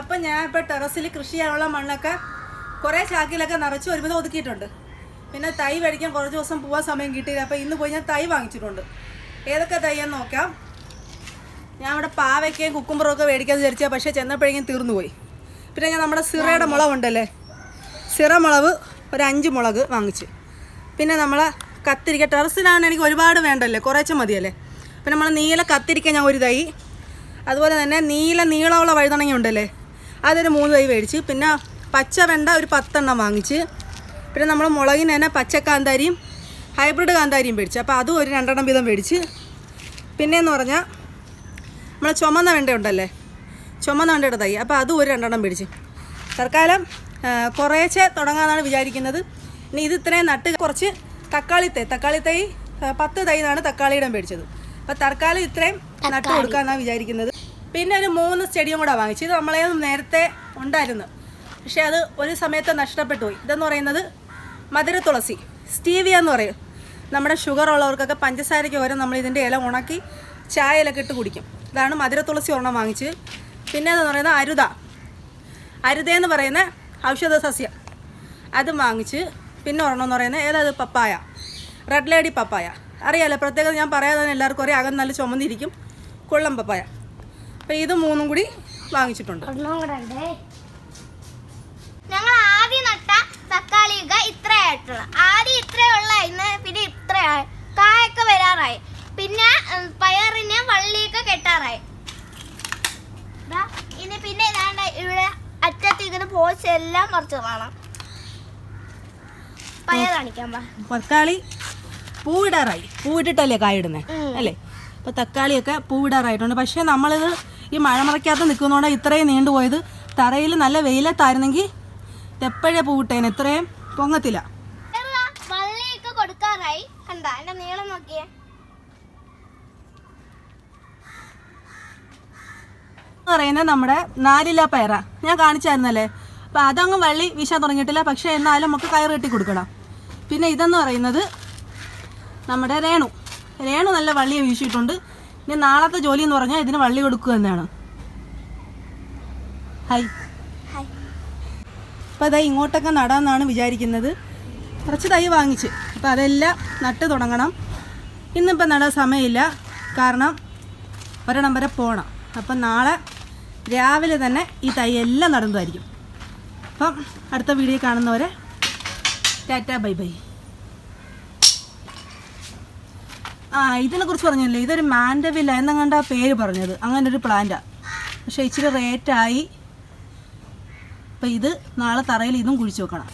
അപ്പം ഞാൻ ഇപ്പോൾ ടെറസിൽ കൃഷി ചെയ്യാനുള്ള മണ്ണൊക്കെ കുറേ ചാക്കിലൊക്കെ നിറച്ച് ഒരുവിധം ഒതുക്കിയിട്ടുണ്ട്. പിന്നെ തൈ മേടിക്കാൻ കുറച്ച് ദിവസം പോകാൻ സമയം കിട്ടിയില്ല. അപ്പോൾ ഇന്ന് പോയി ഞാൻ തൈ വാങ്ങിച്ചിട്ടുണ്ട്. ഏതൊക്കെ തൈയെന്ന് നോക്കാം. ഞാൻ ഇവിടെ പാവയ്ക്കയും കുക്കുമ്പറും ഒക്കെ മേടിക്കാമെന്ന് വിചാരിച്ചാൽ പക്ഷേ ചെന്നപ്പോഴേക്കും തീർന്നു പോയി. പിന്നെ ഞാൻ നമ്മുടെ സിറയുടെ മുളവുണ്ടല്ലേ? സിറ മുളക് ഒരു അഞ്ച് മുളക് വാങ്ങിച്ച്. പിന്നെ നമ്മൾ കത്തിരിക്ക ടെറസിലാണ് എനിക്ക് ഒരുപാട് വേണ്ടല്ലേ? കുറേശ്ശെ മതിയല്ലേ? പിന്നെ നമ്മൾ നീല കത്തിരിക്ക ഞാൻ ഒരു തൈ. അതുപോലെ തന്നെ നീല നീളമുള്ള വഴുതണങ്ങ ഉണ്ടല്ലേ? അതൊരു മൂന്ന് തൈ മേടിച്ച്. പിന്നെ പച്ച വെണ്ട ഒരു പത്തെണ്ണം വാങ്ങിച്ച്. പിന്നെ നമ്മൾ മുളകിന് തന്നെ പച്ച കാന്താരിയും ഹൈബ്രിഡ് കാന്താരിയും മേടിച്ചു. അപ്പോൾ അതും ഒരു രണ്ടെണ്ണം വീതം മേടിച്ച്. പിന്നെയെന്ന് പറഞ്ഞാൽ നമ്മളെ ചുമന്ന വെണ്ട ഉണ്ടല്ലേ? ചുമന്ന വെണ്ടയുടെ തൈ. അപ്പോൾ അതും ഒരു രണ്ടെണ്ണം മേടിച്ച്. തൽക്കാലം കുറേശ്ശെ തുടങ്ങാമെന്നാണ് വിചാരിക്കുന്നത്. ഇനി ഇത് ഇത്രയും നട്ട് കുറച്ച് തക്കാളി തൈ. തക്കാളി തൈ പത്ത് തൈ എന്നാണ് തക്കാളിയുടെ മേടിച്ചത്. അപ്പോൾ തൽക്കാലം ഇത്രയും നട്ട് കൊടുക്കാമെന്നാണ് വിചാരിക്കുന്നത്. പിന്നെ ഒരു മൂന്ന് സ്റ്റഡിയും കൂടെ വാങ്ങിച്ചു. ഇത് നമ്മളെ നേരത്തെ ഉണ്ടായിരുന്നു. പക്ഷേ അത് ഒരു സമയത്ത് നഷ്ടപ്പെട്ടു പോയി ഇതെന്ന് പറയുന്നത് മധുര തുളസി സ്റ്റീവിയ എന്ന് പറയും. നമ്മുടെ ഷുഗർ ഉള്ളവർക്കൊക്കെ പഞ്ചസാരയ്ക്ക് പകരം നമ്മൾ ഇതിന്റെ ഇല ഉണക്കി ചായയിലൊക്കെ ഇട്ട് കുടിക്കും. ഇതാണ് മധുര തുളസി ഒരെണ്ണം വാങ്ങിച്ച് പിന്നെ എന്ന് പറയുന്നത് അരുത. അരുത എന്ന് പറയുന്ന ഔഷധ സസ്യം. അതും വാങ്ങിച്ച് പിന്നെ ഒരെണ്ണം എന്ന് പറയുന്നത് ഏതാത് പപ്പായ. റെഡ് ലേഡി പപ്പായ. അറിയാലോ പ്രത്യേകത ഞാൻ പറയാതെ തന്നെ എല്ലാവർക്കും അറിയാം. അകം നല്ല ചുമന്നിരിക്കും. കൊള്ളം പപ്പായ. അപ്പോൾ ഇത് മൂന്നും കൂടി വാങ്ങിച്ചിട്ടുണ്ട്. ഞങ്ങൾ ആദ്യം നട്ട തക്കാളിക ഇത്രയായിട്ടുള്ള ആദ്യം ഇത്രയുള്ള ഇന്ന് പിന്നെ ഇത്ര കായൊക്കെ വരാറായി. പിന്നെ പയറിന് വള്ളിയൊക്കെ കെട്ടാറായി. ഇനി പിന്നെ ഇതാണ്ട് ഇവിടെ അറ്റത്ത് ഇങ്ങനെ പോസ്റ്റ് എല്ലാം കുറച്ച് കാണാം. പയർ കാണിക്കാൻ തക്കാളി പൂവിടാറായി. പൂവിട്ടിട്ടല്ലേ കായിടുന്നത് ഉം. അല്ലേ? അപ്പോൾ തക്കാളിയൊക്കെ പൂവിടാറായിട്ടുണ്ട്. പക്ഷേ നമ്മളിത് ഈ മഴമറയ്ക്കകത്ത് നിൽക്കുന്നതുകൊണ്ട് ഇത്രയും നീണ്ടുപോയത് തറയിൽ നല്ല വെയിലത്തായിരുന്നെങ്കിൽ എപ്പോഴേ പൂവിട്ടേന്? ഇത്രയും പൊങ്ങത്തില്ല. വള്ളിയൊക്കെ കൊടുക്കാറായി. കണ്ട? എന്റെ നീളം നോക്കിയേ. പറയുന്നത് നമ്മുടെ നാലില പയറ ഞാൻ കാണിച്ചായിരുന്നല്ലേ? അപ്പോൾ അതങ്ങ് വള്ളി വീശാൻ തുടങ്ങിയിട്ടില്ല. പക്ഷേ എന്നാലും നമുക്ക് കയറ് കെട്ടി കൊടുക്കണം. പിന്നെ ഇതെന്ന് പറയുന്നത് നമ്മുടെ രേണു. രേണു നല്ല വള്ളിയെ വീശിയിട്ടുണ്ട്. ഇനി നാളത്തെ ജോലി എന്ന് പറഞ്ഞാൽ ഇതിന് വള്ളി കൊടുക്കുക എന്നാണ് ഹൈ ഹായ് അപ്പോൾ അതാ ഇങ്ങോട്ടൊക്കെ നടാമെന്നാണ് വിചാരിക്കുന്നത്. കുറച്ച് തൈ വാങ്ങിച്ച്. അപ്പോൾ അതെല്ലാം നട്ട് തുടങ്ങണം. ഇന്നിപ്പോൾ നടാൻ സമയമില്ല. കാരണം ഒരെണ്ണം വരെ പോകണം അപ്പം നാളെ രാവിലെ തന്നെ ഈ തൈ എല്ലാം നടന്നതായിരിക്കും. അപ്പം അടുത്ത വീഡിയോ കാണുന്നവരെ ടാറ്റ ബൈ ബൈ. ആ ഇതിനെ കുറിച്ച് പറഞ്ഞല്ലേ? ഇതൊരു മാൻഡവില്ല എന്നങ്ങണ്ട പേര് പറഞ്ഞത്. അങ്ങനെ ഒരു പ്ലാന്റാ പക്ഷേ ഇച്ചിരി റേറ്റായി അപ്പം ഇത് നാളെ തറയിൽ ഇതും കുഴിച്ചു വെക്കണം.